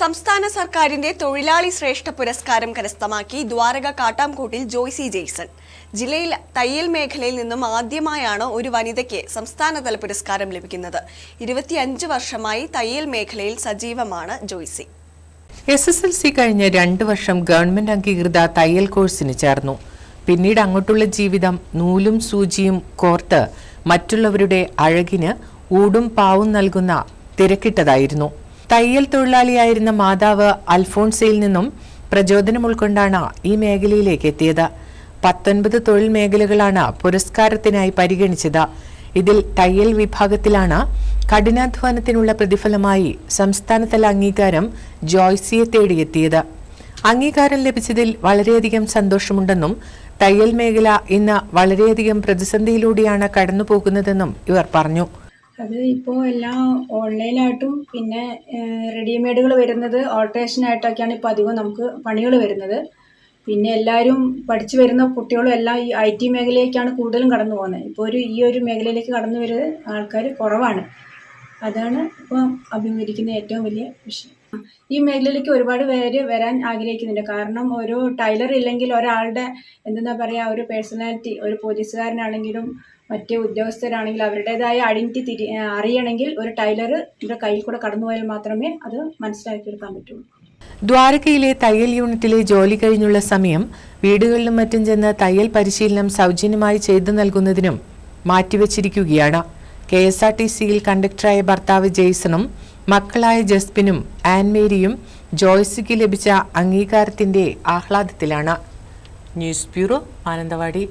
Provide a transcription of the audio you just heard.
സംസ്ഥാന സർക്കാരിന്റെ തൊഴിലാളി ശ്രേഷ്ഠ പുരസ്കാരം കരസ്ഥമാക്കി ദ്വാരക കാട്ടാംകോട്ടിൽ ജോയ്സി ജെയ്സൺ. ജില്ലയിൽ തയ്യൽ മേഖലയിൽ നിന്നും ആദ്യമായാണ് ഒരു വനിതയ്ക്ക് സംസ്ഥാനതല പുരസ്കാരം ലഭിക്കുന്നത്. ഇരുപത്തിയഞ്ച് വർഷമായി തയ്യൽ മേഖലയിൽ സജീവമാണ് Joicy. S S L C കഴിഞ്ഞ് രണ്ട് വർഷം ഗവൺമെന്റ് അംഗീകൃത തയ്യൽ കോഴ്സിന് ചേർന്നു. പിന്നീട് അങ്ങോട്ടുള്ള ജീവിതം നൂലും സൂചിയും കോർത്ത് മറ്റുള്ളവരുടെ അഴകിന് ഊടും പാവും നൽകുന്ന തിരക്കിട്ടതായിരുന്നു. തയ്യൽ തൊഴിലാളിയായിരുന്ന മാതാവ് അൽഫോൺസയിൽ നിന്നും പ്രചോദനം ഉൾക്കൊണ്ടാണ് ഈ മേഖലയിലേക്ക് എത്തിയത്. പത്തൊൻപത് തൊഴിൽ മേഖലകളാണ് പുരസ്കാരത്തിനായി പരിഗണിച്ചത്. ഇതിൽ തയ്യൽ വിഭാഗത്തിലാണ് കഠിനാധ്വാനത്തിനുള്ള പ്രതിഫലമായി സംസ്ഥാനതല അംഗീകാരം ജോയ്സിയെ തേടിയെത്തിയത്. അംഗീകാരം ലഭിച്ചതിൽ വളരെയധികം സന്തോഷമുണ്ടെന്നും തയ്യൽ മേഖല ഇന്ന് വളരെയധികം പ്രതിസന്ധിയിലൂടെയാണ് കടന്നുപോകുന്നതെന്നും ഇവർ പറഞ്ഞു. അത് ഇപ്പോൾ എല്ലാം ഓൺലൈനായിട്ടും പിന്നെ റെഡിമെയ്ഡുകൾ വരുന്നത് ഓൾട്രേഷനായിട്ടൊക്കെയാണ് ഇപ്പോൾ അധികം നമുക്ക് പണികൾ വരുന്നത്. പിന്നെ എല്ലാവരും പഠിച്ചു വരുന്ന കുട്ടികളും എല്ലാം ഈ ഐ ടി മേഖലയിലേക്കാണ് കൂടുതലും കടന്നു പോകുന്നത്. ഇപ്പോൾ ഒരു ഈ ഒരു മേഖലയിലേക്ക് കടന്നു വരുന്ന ആൾക്കാർ കുറവാണ്. അതാണ് ഇപ്പോൾ അഭിമുഖീകരിക്കുന്ന ഏറ്റവും വലിയ വിഷയം. ഈ മേഖലയിലേക്ക് ഒരുപാട് പേര് വരാൻ ആഗ്രഹിക്കുന്നുണ്ട്. കാരണം ഒരു ടൈലർ ഇല്ലെങ്കിൽ ഒരാളുടെ എന്തെന്നാ പറയുക ഒരു പേഴ്സണാലിറ്റി ഒരു പോലീസുകാരനാണെങ്കിലും മറ്റ് ഉദ്യോഗസ്ഥരാണെങ്കിലും അവരുടേതായ ഐഡന്റിറ്റി തിരി അറിയണമെങ്കിൽ ഒരു ടൈലർ കയ്യിൽ കൂടെ കടന്നുപോയാൽ മാത്രമേ അത് മനസ്സിലാക്കിയെടുക്കാൻ പറ്റുള്ളൂ. ദ്വാരകയിലെ തയ്യൽ യൂണിറ്റിലെ ജോലി കഴിഞ്ഞുള്ള സമയം വീടുകളിലും മറ്റും ചെന്ന് തയ്യൽ പരിശീലനം സൗജന്യമായി ചെയ്തു നൽകുന്നതിനും മാറ്റിവെച്ചിരിക്കുകയാണ്. കെ എസ് ആർ ടി സിയിൽ കണ്ടക്ടറായ ഭർത്താവ് ജെയ്സണും മക്കളായ ജസ്പിനും ആൻമേരിയും ജോയ്സിക്ക് ലഭിച്ച അംഗീകാരത്തിന്റെ ആഹ്ലാദത്തിലാണ്. News bureau Mananthavady.